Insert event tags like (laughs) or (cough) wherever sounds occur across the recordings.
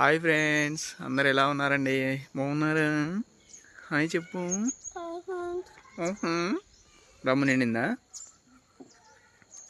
Hi friends అందరు ఎలా ఉన్నారండి? బాగున్నారా? హాయ్ చెప్పు. రమ్ము నిండిందా?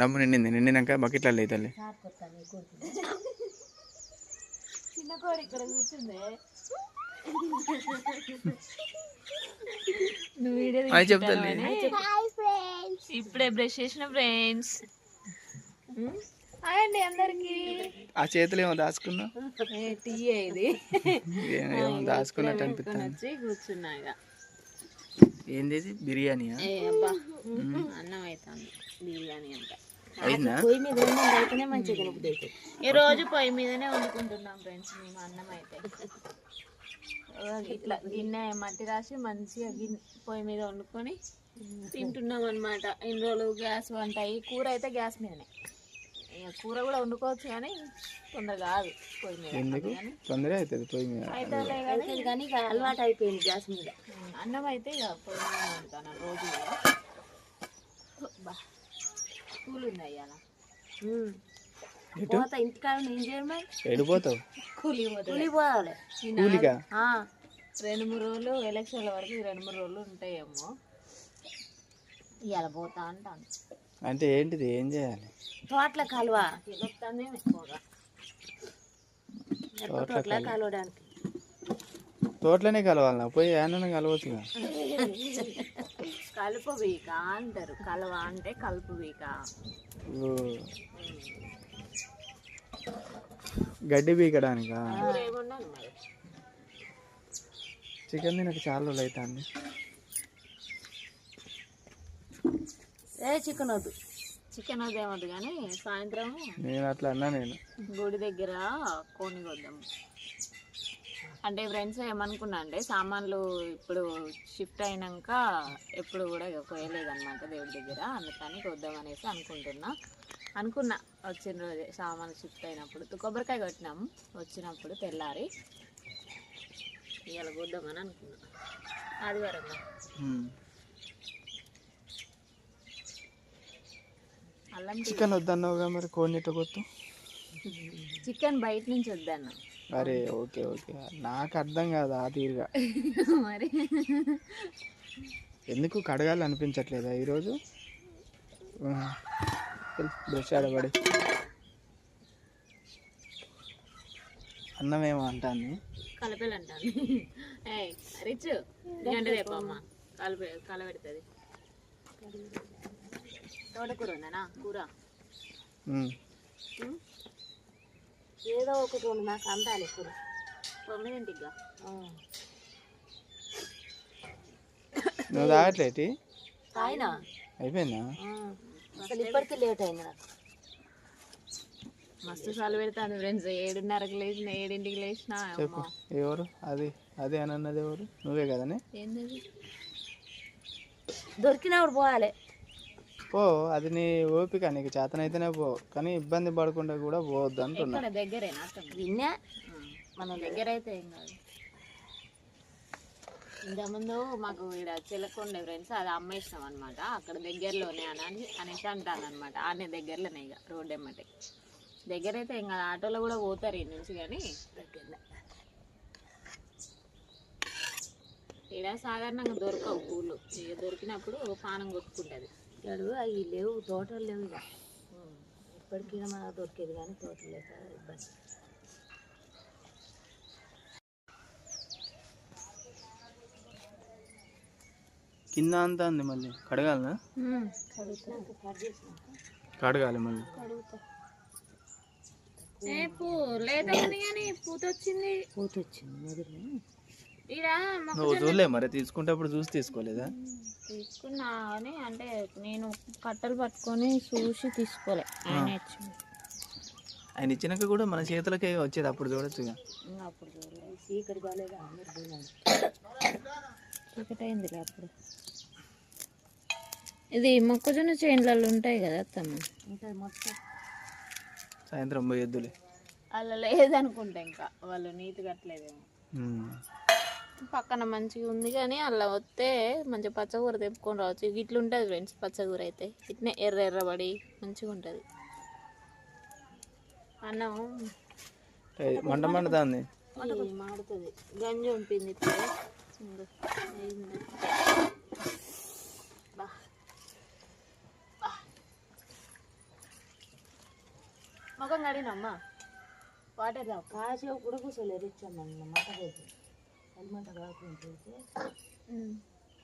రమ్ము నిండింది నిండినాక బకెట్లో లేదు తల్లి. హాయ్ చెప్పు తల్లి. ఇప్పుడే బ్రష్ చేసిన ఫ్రెండ్స్. అండి అందరికి. ఆ చేతులు ఏమో దాచుకున్నా టీ ఇది. ఏమో దాచుకున్నట్టు అనిపిస్తుంది వచ్చి కూర్చున్నా ఇక ఏంది అబ్బా. అన్నం అవుతుంది బిర్యానీ అంట. అయిందా? ఈ రోజు పొయ్యి మీదనే వండుకుంటున్నాం ఫ్రెండ్స్ మేము అన్నం అయితే. ఇట్లా గిన్నె మట్టి రాసి మంచిగా గిన్నె పొయ్యి మీద వండుకొని తింటున్నాం అనమాట ఇన్ని రోజులు గ్యాస్ వంట కూర అయితే గ్యాస్ మీదనే. కూర కూడా వండుకోవచ్చు కానీ తొందరగా కాదు పొయ్యి మీద. ఎందుకు? తొందరగా అవుతుంది పోయి మీద. అయితే కానీ అలవాటు అయిపోయింది గ్యాస్ మీద. అన్నం అయితే ఇక పొయ్యి మీద వండుతాను రోజు కూల్ ఉంది అయ్యాల ఎటు? ఇంటికాడ ఏం చేయడం ఎడిపోతావు కూలి కూలి పోవాలి. కూలిగా రెండు మూడు రోజులు ఎలక్షన్ల వరకు రెండు మూడు రోజులు ఉంటాయేమో. ఇవాళ పోతా అంటాను. అంటే ఏంటిది? ఏం చేయాలి? తోటల కాలువ. తోటల కలవడానికి. తోటలోనే కలవాలన్నా పోయి ఏమన్నా కలవచ్చుగా. కలుపు వీక అంటారు. కలవ అంటే కలుపు వీక. గడ్డి మరి చికెన్ తినక చాలా రోజులు అవుతుంది. ఏ చికెన్ వద్దు చికెన్ వద్దు ఏమొద్దు కానీ సాయంత్రం నేను అట్లా అన్నా నేను. గుడి దగ్గర కోని కొద్దాం అంటే ఫ్రెండ్స్ ఏమనుకున్నా అంటే సామాన్లు ఇప్పుడు షిఫ్ట్ అయినాక ఎప్పుడు కూడా ఇక కోయలేదన్నమాట దేవుడి దగ్గర. అందుకని కొద్దాం అనేసి అనుకుంటున్నా. అనుకున్నా వచ్చిన రోజే సామాన్లు షిఫ్ట్ అయినప్పుడు. కొబ్బరికాయ కొట్టినాము వచ్చినప్పుడు తెల్లారి ఇవాళ కొద్దామని అనుకున్నా. ఆదివారం చికెన్ వద్దన్నావుగా మరి కోడినీట కొత్తు చికెన్ బయట నుంచి వద్దన్న. అరే ఓకే ఓకే. నాకు అర్థం కాదు ఆ తీరుగా. (laughs) మరి? ఎందుకు కడగాలి అనిపించట్లేదా ఈరోజు. బ్రష్ ఆడబడి అన్నం ఏమో అంటాను కలపలు అంటాను రిచ్ గంట చెప్పమ్మ కలప కలబెడుతుంది తోటకూర కూర. ఏదో ఒకటి ఉంది నాకు అందాలి కూర. తొమ్మిదింటిగా నువ్వు తాగట్లేటి అయిపోయిందా? అసలు ఇప్పటికీ లేట్ అయింది నాకు. మస్తు సార్లు పెడతాను ఫ్రెండ్స్ ఏడున్నరకు లేచిన ఏడింటికి లేచిన చెప్పు ఎవరు? అది అదే అని అన్నది ఎవరు? నువ్వే కదనే? ఏంటది దొరికినప్పుడు పోవాలి. పో అది నీ ఓపిక నీకు చేతనైతేనే పో కానీ ఇబ్బంది పడకుండా కూడా పోవద్దు అంటున్నా. ఇక్కడ దగ్గరేనా విన్నా మన దగ్గర అయితే ఏం కాదు. ఇంతకుముందు మాకు ఇక్కడ చిలకొండే ఫ్రెండ్స్ అది అమ్మేసినాం అనమాట అక్కడ దగ్గరలోనే అని అని అనేసి అంటాను అనమాట ఆనే దగ్గరలోనే ఇక రోడ్ ఎమ్మటే. దగ్గర అయితే ఏం కాదు ఆటోలో కూడా పోతారు ఈ నుంచి కానీ దగ్గరలో ఇక్కడ సాధారణంగా దొరకవు పూలు. ఇక దొరికినప్పుడు పానం కొట్టుకుంటుంది. ఇక్కడ అవి లేవు తోటలు లేవు ఇక. ఇప్పటికీ మనకు దొరికేది కానీ తోటలు లేక ఇబ్బంది. కింద అంతా ఉంది మళ్ళీ. కడగాలనా? కడగాలి మళ్ళీ. పూత వచ్చింది పూత వచ్చింది నువ్వు చూడలే మరి తీసుకుంటప్పుడు చూసి తీసుకోలేదా? తీసుకున్నా అని అంటే నేను కట్టలు పట్టుకొని చూసి తీసుకోలే ఆయన ఇచ్చింది ఆయన ఇచ్చినాక కూడా మన చేతులకే వచ్చేది అప్పుడు చూడొచ్చుగా ఇంకా అప్పుడు చూడలేదు చీకటి కాలేదా అందరు పోయినాడు చీకటి అయిందిలే అప్పుడు. ఇది మొక్కజొన్న చేనులలో ఉంటాయి కదా అత్తమ్మ? ఉంటుంది మొత్తం. సాయంత్రం పోయొద్దులే. అలా లేదనుకుంటా ఇంకా వాళ్ళు నీతి కట్టలేదేమో. పక్కన మంచిగా ఉంది కానీ అలా వస్తే మంచిగా పచ్చకూర తెప్పుకొని రావచ్చు. ఇట్లా ఉంటుంది ఫ్రెండ్స్ పచ్చకూర అయితే. ఇట్నే ఎర్ర ఎర్రబడి మంచిగా ఉంటుంది. అన్నం. మంట మండుతుంది మాడుతుంది. గంజి ఉంపింది ఇప్పుడు. మొఖం కడిగినమ్మా వాటర్ కాసేపు కూడా కూర్చోలేరు ఇచ్చామన్న మాట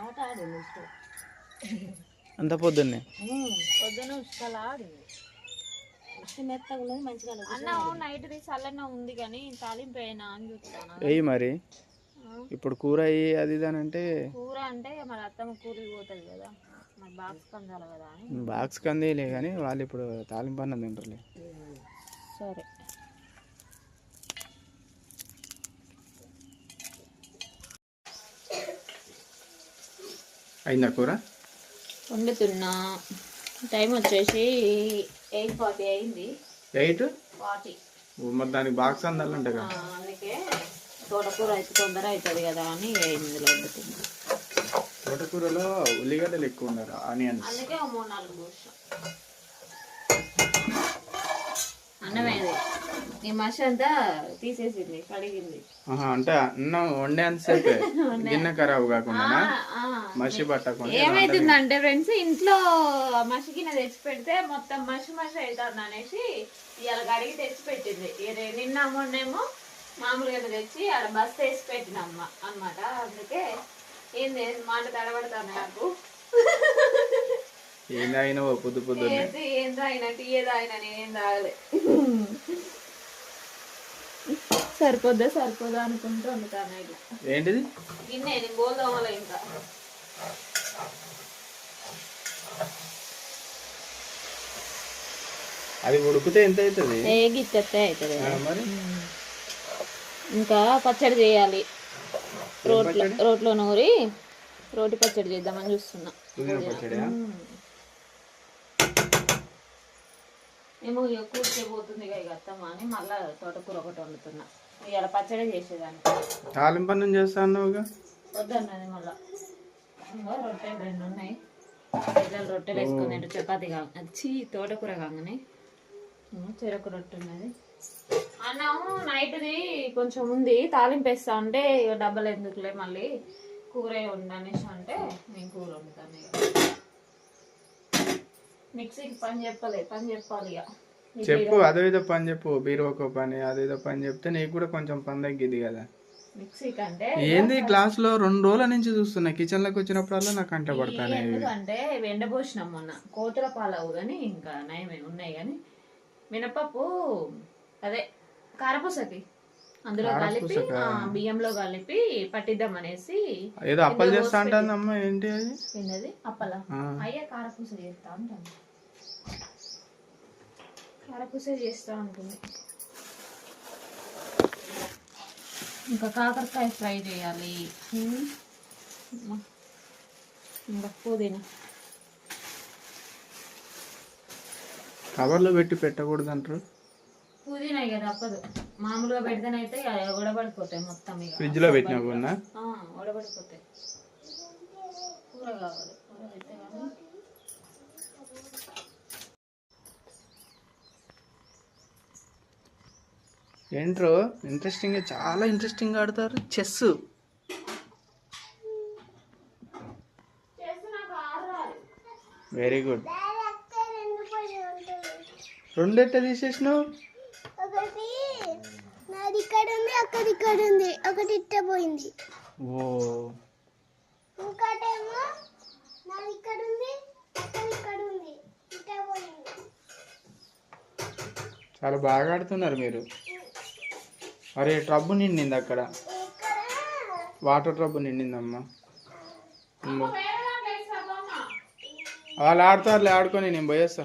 ఆట ఆడింది ఇష్టం. అంత పొద్దున్నే? పొద్దున ఉష్కలా ఆడింది ఇష్టం మెత్తగా ఉన్నది మంచిగా లేదు. అన్నం నైట్ తీసి అల్లనే ఉంది కానీ తాలింపు అయినా అని చూస్తాను? మరి. ఇప్పుడు కూర అయ్యి అది ఇది అని అంటే కూర అంటే మరి అత్తమ్మ కూరకి పోతుంది కదా. మరి బాక్స్ కందాలి కదా బాక్స్ కందిలే కానీ వాళ్ళు ఇప్పుడు తాలింపు అన్నం తింటారులే. సరే. అయిందా కూర? వండుతున్నా. టైం వచ్చేసి ఎయిట్ ఫార్టీ అయింది. ఎయిట్? ఫార్టీ. మరి దానికి బాక్స్ అందాలంటే కదా. అందుకే తోటకూర అయితే తొందర అవుతుంది కదా అని ఇందులో వండుతున్నా. తోటకూరలో ఉల్లిగడ్డలు ఎక్కువ ఉన్నారు ఆనియన్స్? అందుకే మూడు నాలుగు అన్నమేది ఈ అంతా తీసేసింది కడిగింది. అంటే అన్నం (laughs) వండే. అంతసేపే గిన్నె ఖరాబు కాకుండా మసి పట్టకుండా ఏమైతుందంటే ఫ్రెండ్స్ ఇంట్లో మసి గిన్నె తెచ్చి పెడితే మొత్తం మసి మసి అవుతుంది అనేసి ఇవాళ కడిగి తెచ్చి పెట్టింది నిన్న మొన్నేమో మామూలుగా తెచ్చి అక్కడ బస్ వేసి పెట్టినమ్మ అన్నమాట. అందుకే ఏంది మాట తడబడతాను నాకు? ఏం తాగినావో? పొద్దు ఏం తాగినా? టీ ఏ తాగినా నేనేం తాగలే. సరిపోద్దా సరిపోదా అనుకుంటూ వండుతాను ఇట్లా ఏంటిది? గిన్నె బోల్దోమలే ఇంకా అది ఉడికితే ఎంత అవుతుంది ఏ గిత్తెత్తే అవుతుంది ఇంకా పచ్చడి చేయాలి. రోట్లో రోట్లో నూరి రోటి పచ్చడి చేద్దామని చూస్తున్నా. ఏమో ఇక కూర్చోబోతుంది ఇక ఇక అత్తమ్మ అని మళ్ళా తోటకూర ఒకటి వండుతున్నా. ఇవాళ పచ్చడి చేసేదాన్ని. తాలింపు అన్నం చేస్తా అన్నావుగా వద్దన్నది మళ్ళా. ఇంకో రొట్టెలు రెండు ఉన్నాయి. పిల్లలు రొట్టెలు వేసుకుని చపాతి చీ తోటకూర కాగానే. చెరకు రొట్టె ఉన్నది. అన్నం నైట్ది కొంచెం ఉంది. తాలింపు వేస్తా అంటే ఇక డబ్బలు ఎందుకులే మళ్ళీ. కూర ఉండనేసి అంటే నేను కూర వండుతాను ఇక మిక్సీకి పని చెప్పలే పని చెప్పాలి ఇక చెప్పు అదో ఇదో పని చెప్పు బీరువాకో పని అదేదో పని చెప్తే నీకు కూడా కొంచెం పని తగ్గిద్ది కదా. అంటే ఏంది క్లాస్లో రెండు రోజుల నుంచి చూస్తున్నా కిచెన్లోకి వచ్చినప్పుడల్లా నాకు కంట పడతానే ఎందుకంటే ఎండబోసినాం మొన్న కోతుల పాలవు కానీ ఇంకా నయమే ఉన్నాయి కానీ మినపప్పు అదే కారపూసకి. అందులో కలిపి బియ్యంలో కలిపి పట్టిద్దాం అనేసి ఏదో అప్పలు చేస్తా అంటుంది అమ్మ ఏంటి అది? అప్పల. అయ్యే కారపూస చేస్తా ఉంటాను కారపూస చేస్తా ఉంటుంది ఇంకా కాకరకాయ ఫ్రై చేయాలి. ఇంకా పుదీనా కవర్లో పెట్టి పెట్టకూడదు అంటారు పుదీనా ఇక తప్పదు. మామూలుగా పెడితేనైతే ఇక ఉడబడిపోతాయి మొత్తం ఇక. ఫ్రిడ్జ్లో పెట్టినా కూడా? ఉడబడిపోతాయి కూర కావాలి. కూర అయితే ఏంట్రో? ఇంట్రెస్టింగ్ చాలా ఇంట్రెస్టింగ్ ఆడతారు. చెస్ వెరీ గుడ్ రెండు ఎట్ట తీసేసినావు? ఒకటి. నాది ఇక్కడ ఉంది ఒకటి ఇక్కడ ఉంది. ఒకటి ఇట్ట పోయింది. ఓ. ఇంకోటేమో నాది ఇక్కడ ఉంది ఒకటి ఇక్కడ ఉంది. ఇట్ట పోయింది. చాలా బాగా ఆడుతున్నారు మీరు. అరే ట్రబ్బు నిండింది అక్కడ. వాటర్ ట్రబ్బు నిండిందమ్మా. వాళ్ళు ఆడతారులే ఆడుకొని నేను పోయేస్తా.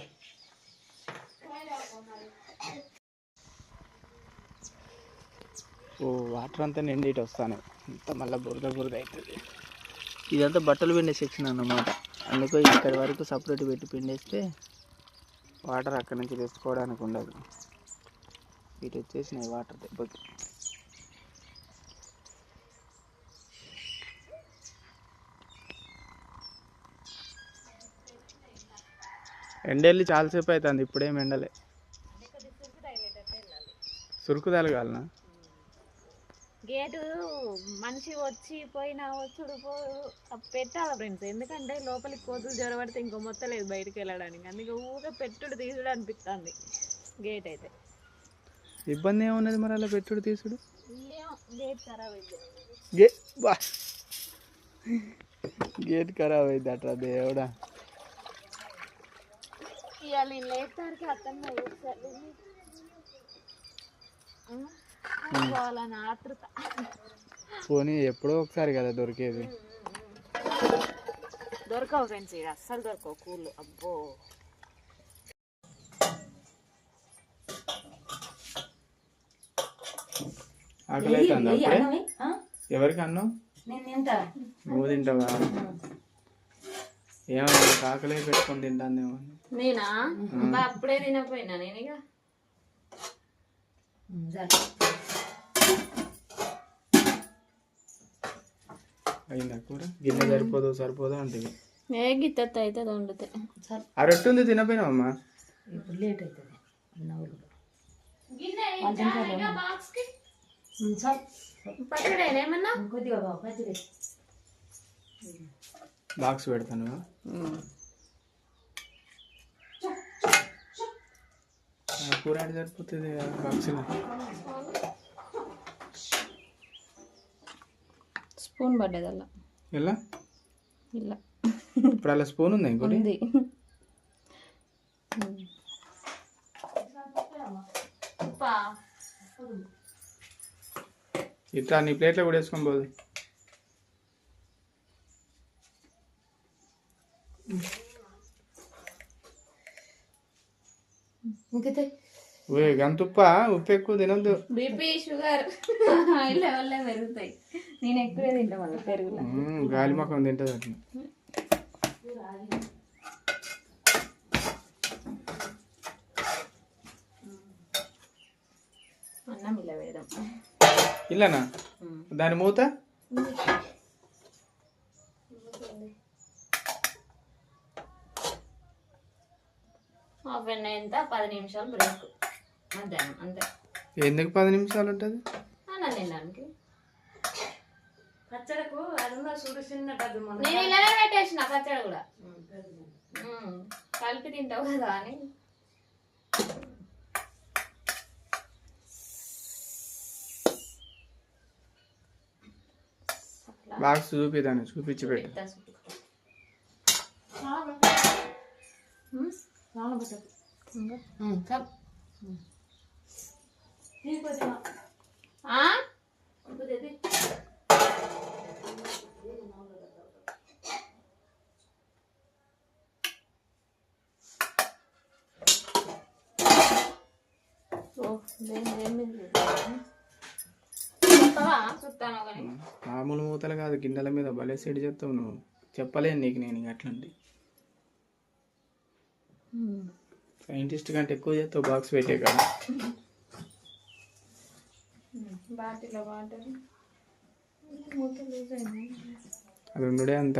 ఓ వాటర్ అంతా నిండి ఇటు వస్తాను. అంతా మళ్ళీ బురద బురద అవుతుంది. ఇదంతా బట్టలు పిండే సెక్షన్ అన్నమాట. అందుకో ఇక్కడి వరకు సపరేట్ పెట్టి పిండేస్తే వాటర్ అక్కడి నుంచి తెచ్చుకోవడానికి ఉండదు. ఇటు వచ్చేసినాయి వాటర్ దెబ్బకి ఎండెళ్ళి చాలాసేపు అవుతుంది ఇప్పుడేం ఎండలే. సురుకు తలగాలనా? గేటు మనిషి వచ్చి పోయినా వచ్చుడు పో పెట్టాలి ఫ్రెండ్స్ ఎందుకంటే లోపలికి కోతులు జ్వరపడితే ఇంకో మొత్తం లేదు బయటికి వెళ్ళడానికి. అందుకే ఊగా పెట్టుడు తీసుడు అనిపిస్తుంది గేట్ అయితే. ఇబ్బంది ఏమున్నది మరి అలా పెట్టుడు తీసుడు? గేట్ ఖరాబ్ అయింది. గే బా. గేట్ ఖరాబ్ అయింది అట్రా దేవుడా పోనీ ఎప్పుడో ఒకసారి కదా దొరికేది. దొరకవు ఫ్రెండ్స్ అస్సలు దొరకవు కూళ్ళు అబ్బో. ఆకలి అవుతుంది అప్పుడే? ఎవరికి అన్నం నువ్వు తింటావా? ఏమన్నా ఆకలి పెట్టుకొని తింటాందేమో. నేనా? అబ్బా, అప్పుడే తినపోయినా నేను ఇక. అయిందా కూర? గిన్నె సరిపోదు సరిపోదు అంటే ఏ గిత్తెత్త అయితే వండుతాయి సరే. ఆ రొట్టె ఉంది తినపోయినావమ్మా ఇప్పుడు లేట్ అవుతుంది. బాక్స్ బాక్స్ పెడతాను. ఆ కూర సరిపోతుంది? బాక్స్లో స్పూన్ పడ్డది అలా ఎలా? ఇలా. ఇప్పుడు అలా స్పూన్ ఉందా ఇంకోటి? ఇట్లా నీ ప్లేట్లో కూడా వేసుకొని పోదు. గంతుప్ప ఉప్పు ఎక్కువ తినొద్దు. బీపీ షుగర్ పెరుగుతాయి. నేను ఎక్కువే తింటా మళ్ళీ పెరుగులో. మ్మ్, గాలి మొక్కం తింటుంది అట్లా. అన్నం ఇలా వేద్దాం ఇల్లనా? దాని మూత? పది నిమిషాలు బ్రేక్. మధ్యాహ్నం అంతే. ఎందుకు పది నిమిషాలు ఉంటుంది? అన్నం తినడానికి పచ్చడకు అరుణ చూడు చిన్న డబ్బు మన నేను ఇలానే పెట్టేసిన పచ్చడి కూడా. కలిపి తింటావు కదా అని. బాక్స్ చూపిదాన్ని చూపించి పెట్టు. ఆ? ఓ, దేని- దేని మీద పెట్టాను? చెప్తావా? చూస్తాను కానీ మామూలు మూతలు కాదు గిన్నెల మీద భలే సెట్ చేస్తావు నువ్వు. చెప్పలేను నీకు నేను ఇంక అట్లాంటి సైంటిస్ట్ కంటే ఎక్కువ చేస్తావు బాక్స్ పెట్టే కదా అది ఉండుడే అంత.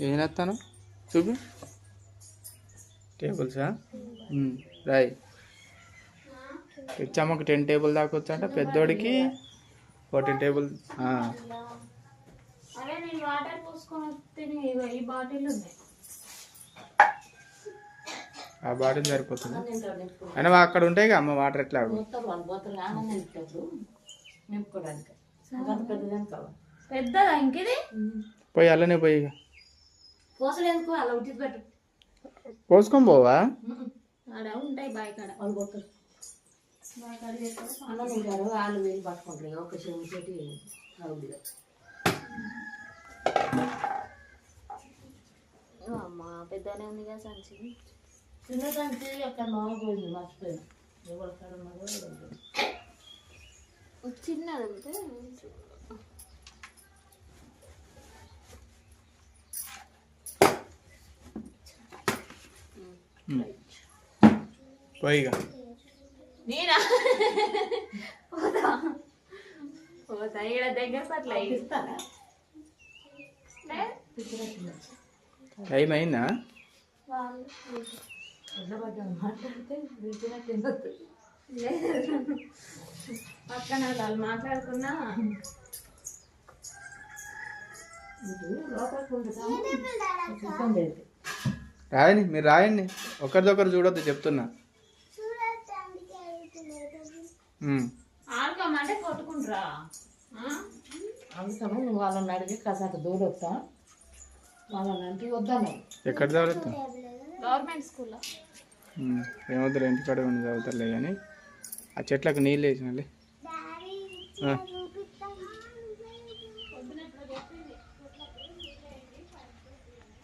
ఏం చేస్తాను? చూపి. టేబుల్సా? రాయ్. తెచ్చామకు టెన్ టేబుల్ దాకా వచ్చాట. పెద్దోడికి ఫోర్టీన్ టేబుల్. ఆ. బాటిల్ సరిపోతుంది. అయినా అక్కడ ఉంటాయి అమ్మ వాటర్ ఎట్లా పెద్దదా ఇంకిది? పోయి అల్లనే పోయి ఇక. పోసలేందుకు అలా ఉట్టి పెట్టు. పోసుకొని పోవా? ఆడ ఉంటాయి బాయ్ కాడ అన్నం తింటారు వాళ్ళు వీళ్ళు పట్టుకుంటారు. ఒక చెవి తోటి అవుతుంది అమ్మా పెద్దనే ఉంది కదా సంచి. చిన్నదానికి అక్కడ మామ పోయింది మర్చిపోయింది. చిన్నది ఉంటే పోయి ఇక నేనా? పోతా. పోతా. ఇక్కడ దగ్గర పట్ల ఇస్తారా టైం అయిందా. పక్కన వాళ్ళు మాట్లాడుకున్నా. ఇది లోపలికి రాయండి మీరు రాయండి. ఒకరిదొకరు చూడొద్దు చెప్తున్నా. ఉమ్. ఆడుకోమంటే కొట్టుకుంటారా. అందుకని నువ్వు వాళ్ళని అడిగి కాసాక దూరొస్తా వాళ్ళని అంటే వద్దాను ఎక్కడ చదువుతాం గవర్నమెంట్ స్కూల్లో ఏమవుతారు ఇంటికాడ ఉండి చదువుతారులే కానీ ఆ చెట్లకు నీళ్ళు వేసినాలే.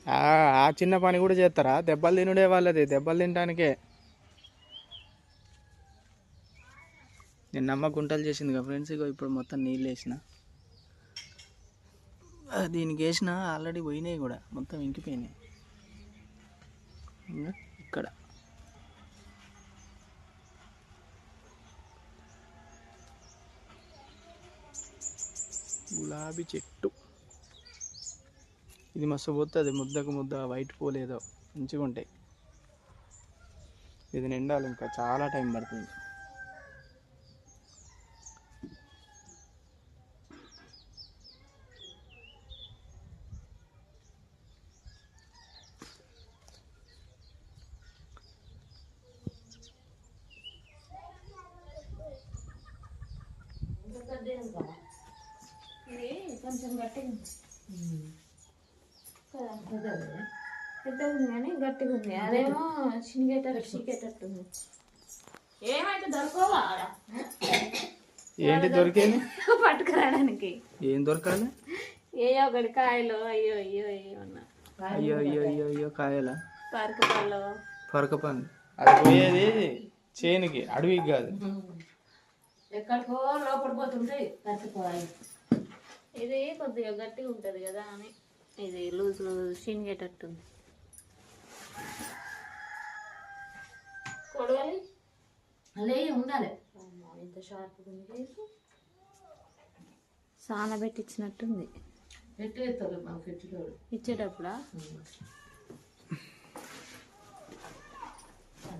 ఆ. చిన్న పని కూడా చేస్తారా? దెబ్బలు తినుడే వాళ్ళది దెబ్బలు తినడానికే నిన్నమ్మ గుంటలు చేసింది కదా ఫ్రెండ్స్ ఇగో ఇప్పుడు మొత్తం నీళ్ళు వేసిన. దీనికి వేసిన ఆల్రెడీ పోయినాయి కూడా మొత్తం ఇంకిపోయినాయి. ఇక్కడ. గులాబీ చెట్టు. ఇది మస్తు పోతుంది ముద్దకు ముద్ద వైట్ పోలేదో మంచిగా ఉంటాయి. ఇది నిండాలి ఇంకా చాలా టైం పడుతుంది. ఇది కొంచెం గట్టిగా ఉంది. కదా పెద్దగా ఉంది కానీ గట్టిగా ఉంది అదేమో చినిగేటట్టు చినిగేటట్టు ఉంది ఏమైతే దొరకవా ఏంటి దొరికేది? (laughs) పట్టుకురావడానికి. ఏం దొరకాలి? ఏ ఒకటి కాయలు అయ్యో అయ్యో అయ్యో అన్న. అయ్యో అయ్యో అయ్యో అయ్యో కాయలా? పరక పళ్ళు. పొరక పండు అది పోయేది చేనుకి అడవికి కాదు. ఎక్కడికో లోపల తట్టుకోవాలి. ఇది కొద్దిగా గట్టిగా ఉంటుంది కదా అని. ఇది లూజ్ లూజ్ చినిగేటట్టు ఉంది కొడవలి. అలా ఉండాలి. ఇంత షార్ప్గా ఉంది మనకు ఎట్టుకోడు ఇచ్చేటప్పుడా?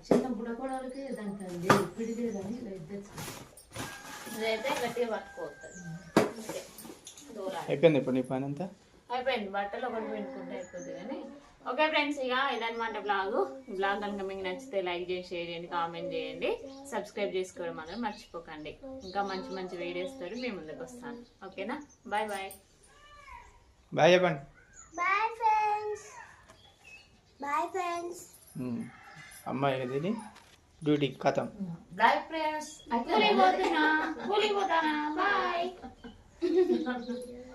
చిన్న బుడపడాలకి దానికి పిడిదే కానీ ఇదైతే గట్టిగా పట్టుకోవద్దు. అయిపోయింది ఇప్పుడు నీ పని అంతా అయిపోయింది బట్టలు ఒకటి పెట్టుకుంటే అయిపోద్ది కానీ ఓకే ఫ్రెండ్స్ ఇక ఇదన్నమాట బ్లాగ్ బ్లాగ్ కనుక మీకు నచ్చితే లైక్ చేసి షేర్ చేయండి కామెంట్ చేయండి. సబ్స్క్రైబ్ చేసుకోవడం మాత్రం మర్చిపోకండి. ఇంకా మంచి మంచి వీడియోస్ తోటి మేము ముందుకు వస్తాను. ఓకేనా బాయ్ బాయ్ బాయ్ చెప్పండి. Bye friends bye friends. అమ్మాయి కదా ఇది డ్యూటీ కథం. బాయ్ ఫ్రెండ్స్ కూలిపోతున్నా కూలిపోతానా బాయ్ (laughs)